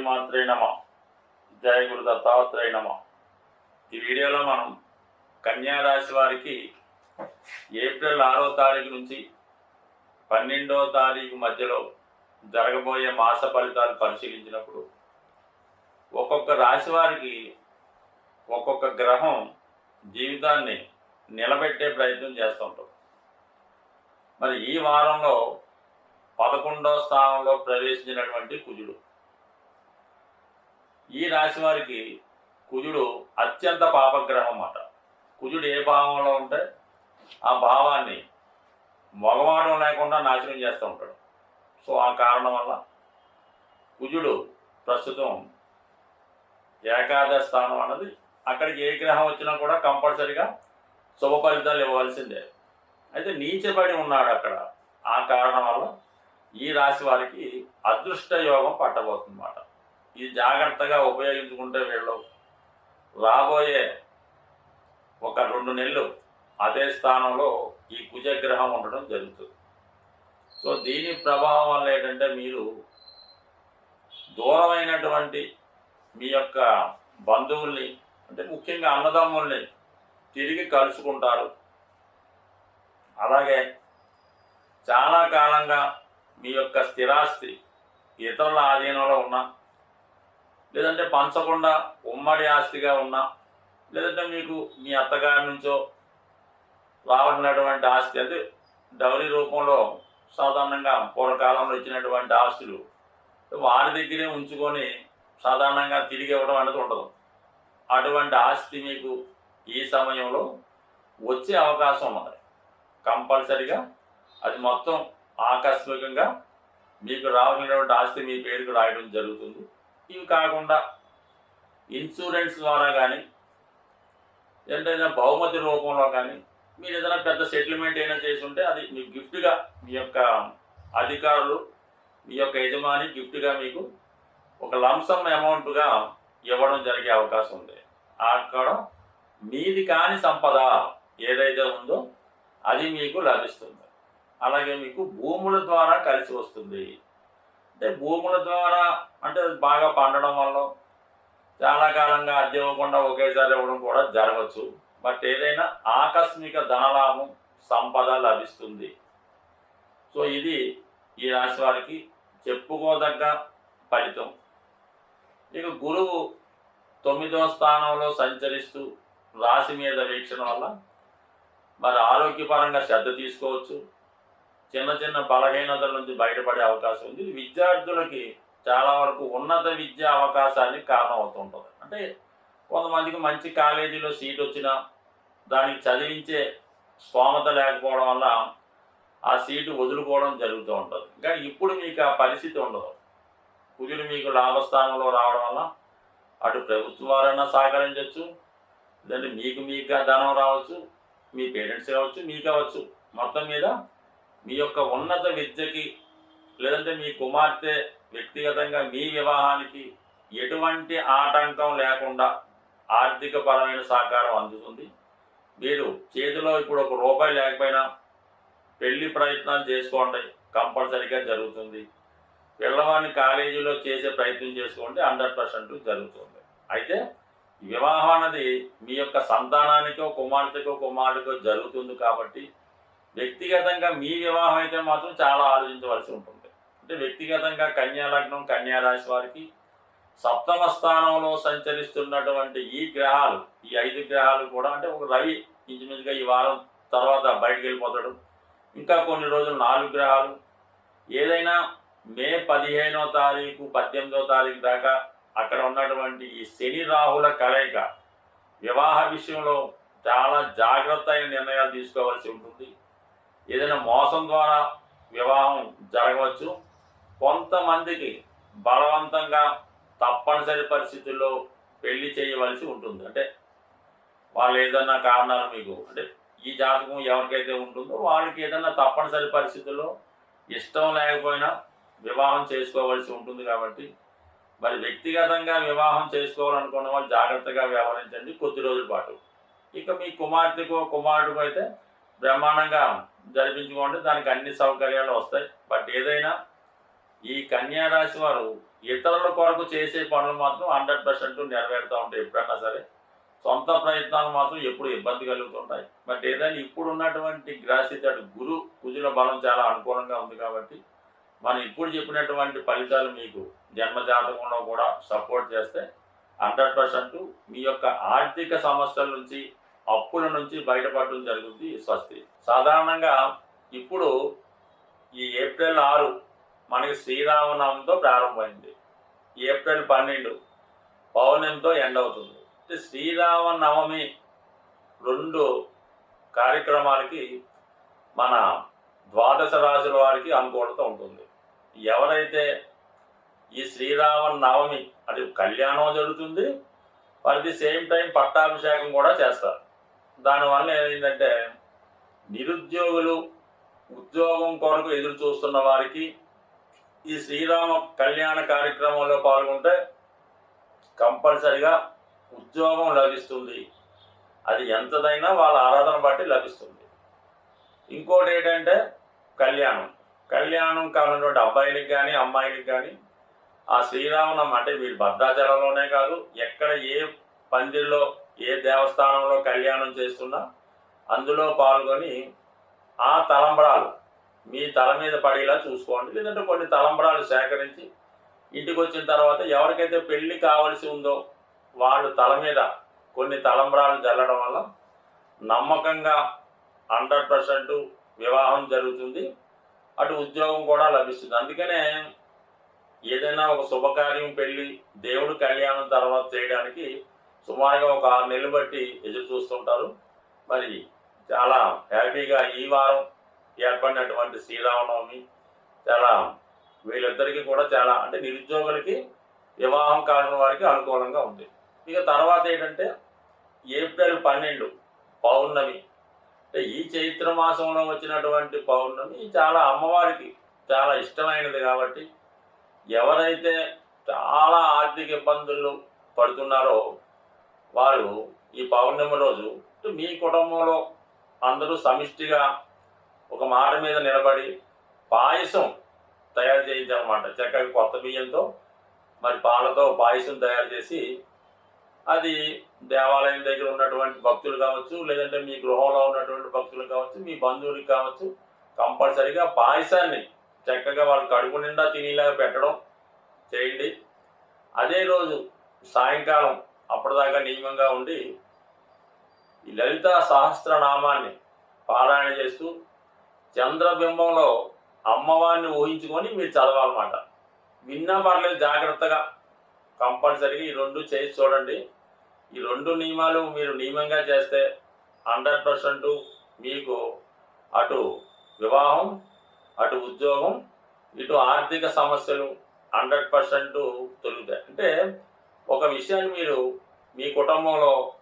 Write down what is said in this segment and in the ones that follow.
శ్రీమాత్రే నమ. జయ గురు దత్తాత్రేయ నమ. ఈ వీడియోలో మనం కన్యా రాశి వారికి ఏప్రిల్ ఆరో తారీఖు నుంచి పన్నెండో తారీఖు మధ్యలో జరగబోయే మాస ఫలితాలు పరిశీలించినప్పుడు ఒక్కొక్క రాశి వారికి ఒక్కొక్క గ్రహం జీవితాన్ని నిలబెట్టే ప్రయత్నం చేస్తుంటాం మరి ఈ వారంలో పదకొండో స్థానంలో ప్రవేశించినటువంటి కుజుడు. ఈ రాశి వారికి కుజుడు అత్యంత పాపగ్రహం అన్నమాట కుజుడు ఏ భావంలో ఉంటే ఆ భావాన్ని మగవాడం లేకుండా నాశనం చేస్తూ ఉంటాడు. సో ఆ కారణం వల్ల కుజుడు ప్రస్తుతం ఏకాదశ స్థానం అన్నది అక్కడికి ఏ గ్రహం వచ్చినా కూడా కంపల్సరిగా శుభ ఫలితాలు ఇవ్వవలసిందే. అయితే నీచబడి ఉన్నాడు అక్కడ. ఆ కారణం వల్ల ఈ రాశి వారికి అదృష్ట యోగం పట్టబోతుందన్నమాట. ఇది జాగ్రత్తగా ఉపయోగించుకుంటే వీళ్ళు రాబోయే ఒక రెండు నెలలు అదే స్థానంలో ఈ కుజగ్రహం ఉండడం జరుగుతుంది. సో దీని ప్రభావం వల్ల ఏంటంటే మీరు దూరమైనటువంటి మీ యొక్క బంధువుల్ని అంటే ముఖ్యంగా అన్నదమ్ముల్ని తిరిగి కలుసుకుంటారు. అలాగే చాలా కాలంగా మీ యొక్క స్థిరాస్తి ఇతరుల ఆధీనంలో ఉన్నా లేదంటే పంచకుండా ఉమ్మడి ఆస్తిగా ఉన్నా లేదంటే మీకు మీ అత్తగారి నుంచో రావాల్సినటువంటి ఆస్తి అంటే డౌరీ రూపంలో సాధారణంగా పూర్వకాలంలో ఇచ్చినటువంటి ఆస్తులు వారి దగ్గరే ఉంచుకొని సాధారణంగా తిరిగి ఇవ్వడం అనేది ఉండదు. అటువంటి ఆస్తి మీకు ఈ సమయంలో వచ్చే అవకాశం ఉన్నది. కంపల్సరిగా అది మొత్తం ఆకస్మికంగా మీకు రావాల్సినటువంటి ఆస్తి మీ పేరుకు రాయడం జరుగుతుంది. ఇవి కాకుండా ఇన్సూరెన్స్ ద్వారా కానీ ఏంటైనా బహుమతి రూపంలో కానీ మీరు ఏదైనా పెద్ద సెటిల్మెంట్ అయినా చేసి ఉంటే అది మీ గిఫ్ట్గా మీ యొక్క అధికారులు మీ యొక్క యజమాని గిఫ్ట్గా మీకు ఒక లంసమ్ అమౌంట్గా ఇవ్వడం జరిగే అవకాశం ఉంది. అక్కడ మీది కాని సంపద ఏదైతే ఉందో అది మీకు లభిస్తుంది. అలాగే మీకు భూముల ద్వారా కలిసి వస్తుంది. అంటే భూముల ద్వారా అంటే అది బాగా పండడం వల్ల చాలా కాలంగా అద్దె ఇవ్వకుండా ఒకేసారి ఇవ్వడం కూడా జరగచ్చు బట్ ఏదైనా ఆకస్మిక ధనలాభం సంపద లభిస్తుంది. సో ఇది ఈ రాశి వారికి చెప్పుకోదగ్గ ఫలితం. ఇక గురువు తొమ్మిదో స్థానంలో సంచరిస్తూ రాశి మీద వీక్షణ వల్ల మరి ఆరోగ్యపరంగా శ్రద్ధ తీసుకోవచ్చు. చిన్న చిన్న బలహీనతల నుంచి బయటపడే అవకాశం ఉంది. విద్యార్థులకి చాలా వరకు ఉన్నత విద్యా అవకాశానికి కారణం అవుతుంటుంది. అంటే కొంతమందికి మంచి కాలేజీలో సీట్ వచ్చినా దానికి చదివించే స్తోమత లేకపోవడం వల్ల ఆ సీటు వదులుకోవడం జరుగుతూ ఉంటుంది. కానీ ఇప్పుడు మీకు ఆ పరిస్థితి ఉండదు. కుజుడు మీకు లాభస్థానంలో రావడం వల్ల అటు ప్రభుత్వం వారైనా సహకరించవచ్చు లేదంటే మీకు మీకు ధనం రావచ్చు మీ పేరెంట్స్ కావచ్చు మీకు కావచ్చు మొత్తం మీద మీ యొక్క ఉన్నత విద్యకి లేదంటే మీ కుమార్తె వ్యక్తిగతంగా మీ వివాహానికి ఎటువంటి ఆటంకం లేకుండా ఆర్థిక పరమైన సహకారం అందుతుంది. మీరు చేతిలో ఇప్పుడు ఒక రూపాయి లేకపోయినా పెళ్ళి ప్రయత్నాలు చేసుకోండి కంపల్సరీగా జరుగుతుంది. పిల్లవాడిని కాలేజీలో చేసే ప్రయత్నం చేసుకోండి హండ్రెడ్ పర్సెంట్ జరుగుతుంది. అయితే వివాహం అన్నది మీ యొక్క సంతానానికో కుమార్తెకో కుమారుడికో జరుగుతుంది కాబట్టి వ్యక్తిగతంగా మీ వివాహం అయితే మాత్రం చాలా ఆలోచించవలసి ఉంటుంది. అంటే వ్యక్తిగతంగా కన్యా లగ్నం వారికి సప్తమ స్థానంలో సంచరిస్తున్నటువంటి ఈ గ్రహాలు ఈ ఐదు గ్రహాలు కూడా అంటే ఒక రవి ఇంచుమించుగా ఈ వారం తర్వాత బయటికి వెళ్ళిపోతాడు. ఇంకా కొన్ని రోజులు నాలుగు గ్రహాలు. ఏదైనా మే పదిహేనో తారీఖు పద్దెనిమిదో తారీఖు దాకా అక్కడ ఉన్నటువంటి ఈ శని రాహుల కలయిక వివాహ విషయంలో చాలా జాగ్రత్త అయిన నిర్ణయాలు తీసుకోవాల్సి ఉంటుంది. ఏదైనా మోసం ద్వారా వివాహం జరగవచ్చు. కొంతమందికి బలవంతంగా తప్పనిసరి పరిస్థితుల్లో పెళ్ళి చేయవలసి ఉంటుంది. అంటే వాళ్ళు ఏదన్నా కారణాలు మీకు అంటే ఈ జాతకం ఎవరికైతే ఉంటుందో వాళ్ళకి ఏదన్నా తప్పనిసరి పరిస్థితుల్లో ఇష్టం లేకపోయినా వివాహం చేసుకోవాల్సి ఉంటుంది కాబట్టి మరి వ్యక్తిగతంగా వివాహం చేసుకోవాలనుకున్న వాళ్ళు జాగ్రత్తగా వ్యవహరించండి కొద్ది రోజుల పాటు. ఇక మీ కుమార్తెకు కుమారుడుకు అయితే బ్రహ్మాండంగా జరిపించుకోండి దానికి అన్ని సౌకర్యాలు వస్తాయి. బట్ ఏదైనా ఈ కన్యా రాశి వారు ఇతరుల కొరకు చేసే పనులు మాత్రం హండ్రెడ్ పర్సెంట్ నెరవేరుతూ ఉంటాయి ఎప్పుడైనా సరే. సొంత ప్రయత్నాలు మాత్రం ఎప్పుడు ఇబ్బంది కలుగుతుంటాయి. బట్ ఏదైనా ఇప్పుడు ఉన్నటువంటి గ్రాసితడు గురు కుజుల బలం చాలా అనుకూలంగా ఉంది కాబట్టి మనం ఇప్పుడు చెప్పినటువంటి ఫలితాలు మీకు జన్మజాతకంలో కూడా సపోర్ట్ చేస్తే హండ్రెడ్ పర్సెంట్ మీ యొక్క ఆర్థిక సమస్యల నుంచి అప్పుల నుంచి బయటపడడం జరుగుతుంది స్వస్తి. సాధారణంగా ఇప్పుడు ఈ ఏప్రిల్ ఆరు మనకి శ్రీరామనవమితో ప్రారంభమైంది. ఏప్రిల్ పన్నెండు పౌర్ణమితో ఎండ్ అవుతుంది. శ్రీరామనవమి రెండు కార్యక్రమాలకి మన ద్వాదశ రాశుల వారికి అనుకూలత ఉంటుంది. ఎవరైతే ఈ శ్రీరామ నవమి అది కళ్యాణం జరుగుతుంది అట్ ది సేమ్ టైం పట్టాభిషేకం కూడా చేస్తారు. దానివల్ల ఏమైందంటే నిరుద్యోగులు ఉద్యోగం కొరకు ఎదురు చూస్తున్న వారికి ఈ శ్రీరామ కళ్యాణ కార్యక్రమంలో పాల్గొంటే కంపల్సరిగా ఉద్యోగం లభిస్తుంది. అది ఎంతదైనా వాళ్ళ ఆరాధన బట్టి లభిస్తుంది. ఇంకోటి ఏంటంటే కళ్యాణం. కళ్యాణం కానటువంటి అబ్బాయిలకు కానీ అమ్మాయిలకు కానీ ఆ శ్రీరామనం అంటే వీళ్ళు భద్రాచలంలోనే కాదు ఎక్కడ ఏ పందిరిలో ఏ దేవస్థానంలో కళ్యాణం చేస్తున్నా అందులో పాల్గొని ఆ తలంబరాలు మీ తల మీద పడేలా చూసుకోండి. లేదంటే కొన్ని తలంబరాలు సేకరించి ఇంటికి వచ్చిన తర్వాత ఎవరికైతే పెళ్ళి కావలసి ఉందో వాళ్ళు తల మీద కొన్ని తలంబరాలు జల్లడం వల్ల నమ్మకంగా హండ్రెడ్ పర్సెంట్ వివాహం జరుగుతుంది. అటు ఉద్యోగం కూడా లభిస్తుంది. అందుకనే ఏదైనా ఒక శుభకార్యం పెళ్ళి దేవుడు కళ్యాణం తర్వాత చేయడానికి సుమారుగా ఒక ఆరు నెలలు బట్టి ఎదురు చూస్తుంటారు. మరి చాలా హ్యాపీగా ఈ వారం ఏర్పడినటువంటి శ్రీరామనవమి చాలా వీళ్ళిద్దరికీ కూడా చాలా అంటే నిరుద్యోగులకి వివాహం కాని వారికి అనుకూలంగా ఉంది. ఇక తర్వాత ఏంటంటే ఏప్రిల్ పన్నెండు పౌర్ణమి. అంటే ఈ చైత్ర మాసంలో వచ్చినటువంటి పౌర్ణమి చాలా అమ్మవారికి చాలా ఇష్టమైనది కాబట్టి ఎవరైతే చాలా ఆర్థిక ఇబ్బందులు పడుతున్నారో వారు ఈ పౌర్ణమి రోజు మీ కుటుంబంలో అందరూ సమిష్టిగా ఒక మాట మీద నిలబడి పాయసం తయారు చేయించాలన్నమాట చక్కగా కొత్త బియ్యంతో మరి పాలతో పాయసం తయారు చేసి అది దేవాలయం దగ్గర ఉన్నటువంటి భక్తులు కావచ్చు లేదంటే మీ గృహంలో ఉన్నటువంటి భక్తులు కావచ్చు మీ బంధువులకు కావచ్చు కంపల్సరీగా పాయసాన్ని చక్కగా వాళ్ళు కడుపు నిండా తినేలాగా పెట్టడం చేయండి. అదే రోజు సాయంకాలం అప్పటిదాకా నియమంగా ఉండి ఈ లలిత సహస్రనామాన్ని పారాయణ చేస్తూ చంద్రబింబంలో అమ్మవారిని ఊహించుకొని మీరు చదవాలన్నమాట. విన్నా పర్లేదు జాగ్రత్తగా. కంపల్సరీగా ఈ రెండు చేసి చూడండి. ఈ రెండు నియమాలు మీరు నియమంగా చేస్తే హండ్రెడ్ పర్సెంట్ మీకు అటు వివాహం అటు ఉద్యోగం ఇటు ఆర్థిక సమస్యలు హండ్రెడ్ పర్సెంట్ తొలుగుతాయి. అంటే ఒక విషయాన్ని మీరు మీ కుటుంబంలో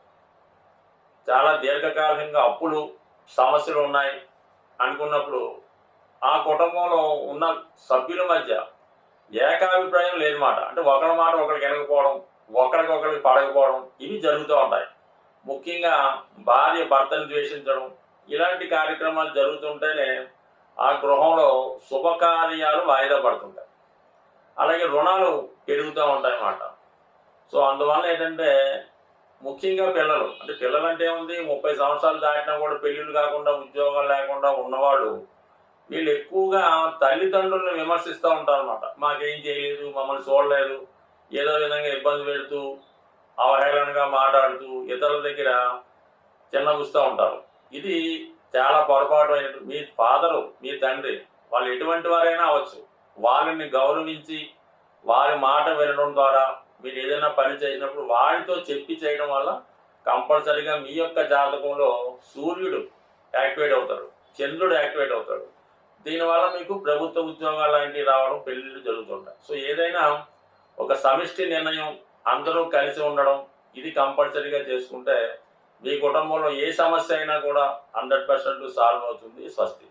చాలా దీర్ఘకాలికంగా అప్పులు సమస్యలు ఉన్నాయి అనుకున్నప్పుడు ఆ కుటుంబంలో ఉన్న సభ్యుల మధ్య ఏకాభిప్రాయం లేదన్నమాట అంటే ఒకరి మాట ఒకరికి వెనకపోవడం ఒకరికొకరికి పడకపోవడం ఇవి జరుగుతూ ఉంటాయి. ముఖ్యంగా భార్య భర్తను ద్వేషించడం ఇలాంటి కార్యక్రమాలు జరుగుతుంటేనే ఆ గృహంలో శుభకార్యాలు వాయిదా పడుతుంటాయి. అలాగే రుణాలు పెరుగుతూ ఉంటాయి అన్నమాట సో అందువల్ల ఏంటంటే ముఖ్యంగా పిల్లలు అంటే పిల్లలు అంటే ఏముంది? ముప్పై సంవత్సరాలు దాటినా కూడా పెళ్ళిళ్ళు కాకుండా ఉద్యోగాలు లేకుండా ఉన్నవాళ్ళు వీళ్ళు ఎక్కువగా తల్లిదండ్రులను విమర్శిస్తూ ఉంటారు అనమాట మాకేం చేయలేదు మమ్మల్ని చూడలేదు ఏదో విధంగా ఇబ్బంది పెడుతూ అవహేళనగా మాట్లాడుతూ ఇతరుల దగ్గర చిన్నగుస్తూ ఉంటారు. ఇది చాలా పొరపాటు అయినట్టు మీ ఫాదరు మీ తండ్రి వాళ్ళు ఎటువంటి వారైనా అవ్వచ్చు. వాళ్ళని గౌరవించి వారి మాట వినడం ద్వారా మీరు ఏదైనా పని చేసినప్పుడు వారితో చెప్పి చేయడం వల్ల కంపల్సరీగా మీ యొక్క జాతకంలో సూర్యుడు యాక్టివేట్ అవుతాడు చంద్రుడు యాక్టివేట్ అవుతాడు. దీనివల్ల మీకు ప్రభుత్వ ఉద్యోగాలు లాంటివి రావడం పెళ్ళిళ్ళు జరుగుతుంటాయి. సో ఏదైనా ఒక సమిష్టి నిర్ణయం అందరూ కలిసి ఉండడం ఇది కంపల్సరీగా చేసుకుంటే మీ కుటుంబంలో ఏ సమస్య అయినా కూడా హండ్రెడ్ పర్సెంట్ సాల్వ్ అవుతుంది స్వస్తి.